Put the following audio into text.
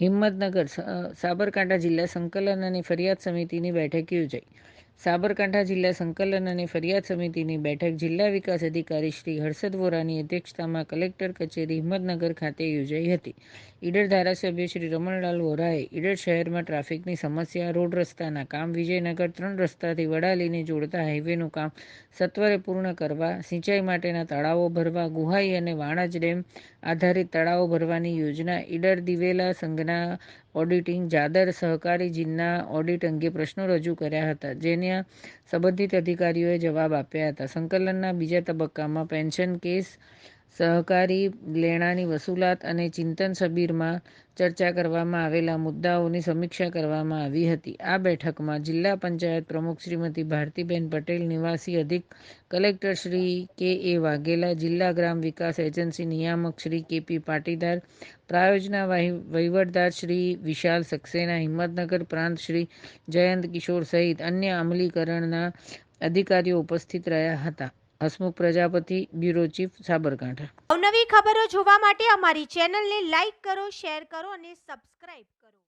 હિંમતનગર સાબરકાંઠા જિલ્લા સંકલન અને ફરિયાદ સમિતિની બેઠક યોજાઈ. સાબરકાંઠા જિલ્લા સંકલન અને ફરિયાદ સમિતિની બેઠક જિલ્લા વિકાસ અધિકારી શ્રી હર્ષદ વોરાની અધ્યક્ષતામાં કલેક્ટર કચેરી હિંમતનગર ખાતે યોજાઈ હતી. ઈડર ધારાસભ્ય શ્રી રમણલાલ વોરાએ ઈડર શહેરમાં ટ્રાફિકની સમસ્યા, રોડ રસ્તાના કામ, વિજયનગર ત્રણ રસ્તાથી વડાલીને જોડતા હાઈવેનું કામ સત્વરે પૂર્ણ કરવા, સિંચાઈ માટેના તળાવો ભરવા, ગુહાઈ અને વાણજ ડેમ આધારિત તળાવો ભરવાની યોજના, ઈડર દિવેલા સંઘના ઓડિટિંગ, જાદર સહકારી જીનના ઓડિટ અંગે પ્રશ્નો રજૂ કર્યા હતા, જેના સંબંધિત અધિકારીઓએ જવાબ આપ્યા હતા. સંકલનના બીજા તબક્કામાં પેન્શન કેસ સહકારી લેણાની વસૂલાત અને ચિંતન શબીરમાં ચર્ચા કરવામાં આવેલા મુદ્દાઓની સમીક્ષા કરવામાં આવી હતી. આ બેઠકમાં જિલ્લા પંચાયત પ્રમુખ શ્રીમતી ભારતીબેન પટેલ, નિવાસી અધિક કલેક્ટર શ્રી કે એ વાઘેલા, જિલ્લા ગ્રામ વિકાસ એજન્સી નિયામક શ્રી કેપી પાટીદાર, પ્રાયોજના વહીવટદાર શ્રી વિશાલ સક્સેના, હિંમતનગર પ્રાંત શ્રી જયંત કિશોર સહિત અન્ય અમલીકરણના અધિકારીઓ ઉપસ્થિત રહ્યા હતા. Hasmukh Prajapati, bureau chief, Sabarkantha. અવનવી ખબરો જોવા માટે અમારી ચેનલને લાઈક કરો, શેર કરો અને સબસ્ક્રાઇબ કરો.